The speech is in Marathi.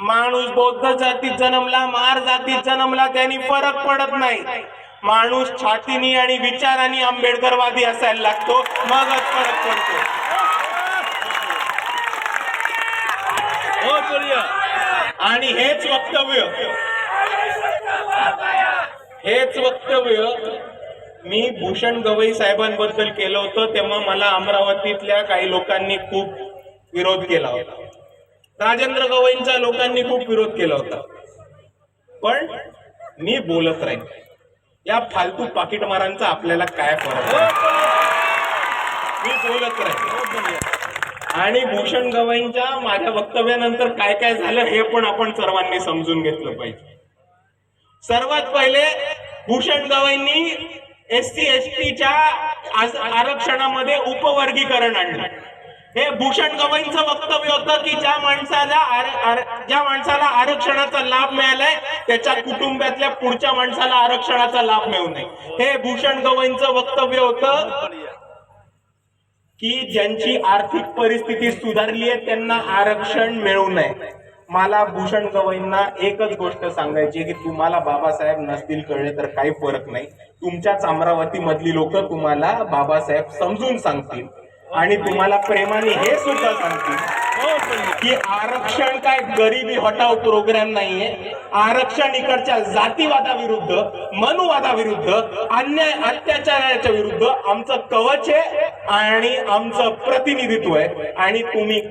माणूस बौद्ध जातीत जन्मला मार जातीत जन्मला त्यांनी फरक पडत नाही. माणूस छातीनी आणि विचारांनी आंबेडकरवादी असायला लागतो मगच फरक पडतो. हो, आणि हेच वक्तव्य. हेच वक्तव्य मी भूषण गवई साहेबांबद्दल केलं होतं तेव्हा मला अमरावतीतल्या काही लोकांनी खूप विरोध केला होता. राजेंद्र गवईंचा लोकांनी खूप विरोध केला होता. पण मी बोलत राहीन. या फालतू पाकिटमारांचा आपल्याला काय फरक मी बोलत राहीन. आणि भूषण गवईंच्या माझ्या वक्तव्यानंतर काय काय झालं हे पण आपण सर्वांनी समजून घेतलं पाहिजे. सर्वात पहिले भूषण गवईंनी एस सी एस टीच्या आरक्षणामध्ये उपवर्गीकरण आणलं. हे भूषण गवईंचं वक्तव्य होतं की ज्या माणसाला ज्या माणसाला आरक्षणाचा लाभ मिळालाय त्याच्या कुटुंबातल्या पुढच्या माणसाला आरक्षणाचा लाभ मिळू नये. हे भूषण गवईंचं वक्तव्य होतं की ज्यांची आर्थिक परिस्थिती सुधारली आहे त्यांना आरक्षण मिळू नये. मला भूषण गवईंना एकच गोष्ट सांगायची की तुम्हाला बाबासाहेब नसतील कळले तर काही फरक नाही. तुमच्याच अमरावती मधली लोक तुम्हाला बाबासाहेब समजून सांगतील. आणि तुम्हाला प्रेमाने हे सुद्धा सांगते की आरक्षण काय गरिबी हटाव प्रोग्राम नाहीये. आरक्षण इकडच्या जातीवादाविरुद्ध मनुवादाविरुद्ध अन्याय अत्याचाराच्या विरुद्ध आमचं कवच आहे आणि आमचं प्रतिनिधित्व आहे. आणि तुम्ही